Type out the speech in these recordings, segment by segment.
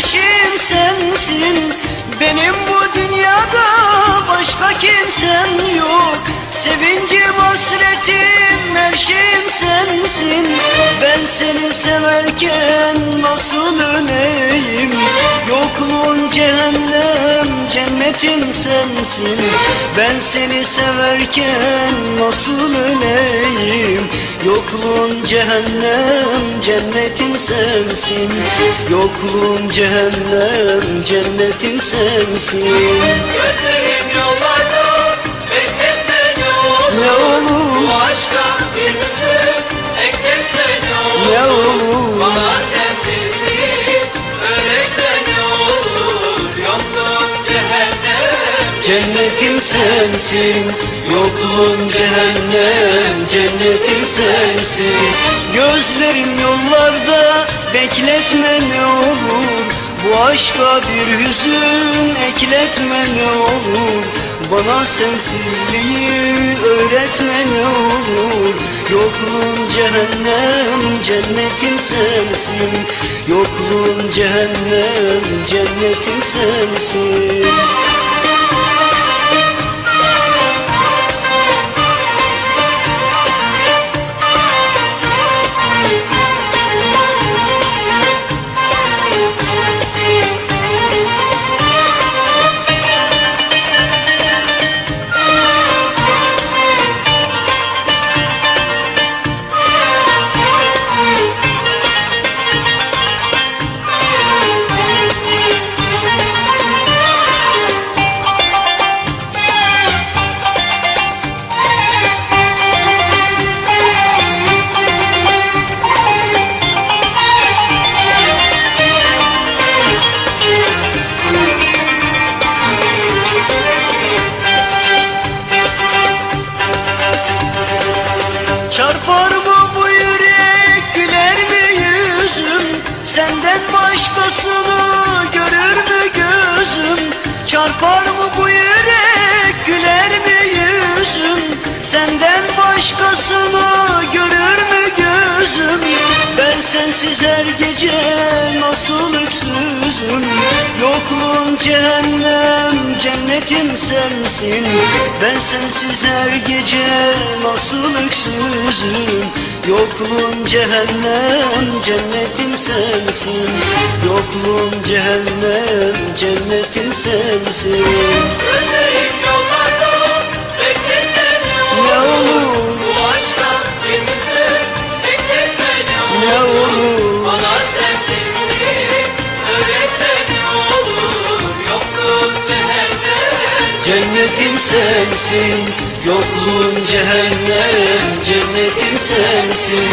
güneşim sensin. Benim bu dünyada başka kimsem yok. Sevincim hasretim her şeyim sensin seni severken nasıl öleyim? Yokluğun cehennem cennetim sensin? Ben seni severken nasıl öleyim? Yokluğun cehennem cennetim sensin? Yokluğun cehennem cennetim sensin? Gözlerim yollarda Cennetim sensin Yokluğun cehennem Cennetim sensin Gözlerim yollarda Bekletme ne olur. Bu aşka bir hüzün Ekletme ne olur. Bana sensizliği öğretme ne olur. Yokluğun cehennem Cennetim sensin Yokluğun cehennem Cennetim sensin Senden başkasını görür mü gözüm? Çarpar mı bu yürek güler mi yüzüm? Senden başkasını görür mü gözüm? Ben sensiz her gece nasıl öksüzüm? Yokluğun cehennem cennetim sensin. Ben sensiz her gece nasıl öksüzüm Yokluğun cehennem cennetim sensin. Yokluğun cehennem cennetim sensin. Gözlerim Cennetim sensin Yokluğun cehennem. Cennetim sensin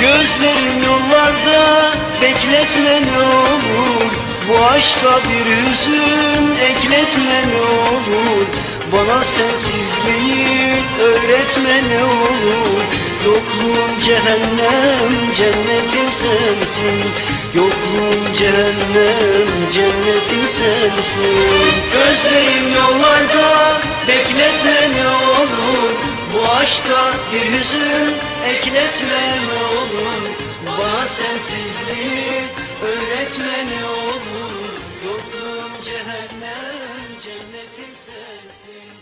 Gözlerim yollarda Bekletme ne olur Bu aşka bir hüzün Ekletme ne olur Bana sensizliği öğretme ne olur Yokluğun cehennem Cennetim sensin Yokluğun cehennem? Cennetim sensin. Gözlerim yollarda Bekletme ne olur. Bu aşka bir hüzün Ekletme ne olur. Bana sensizliği öğretme ne olur. Yokluğun cehennem? Cennetim sensin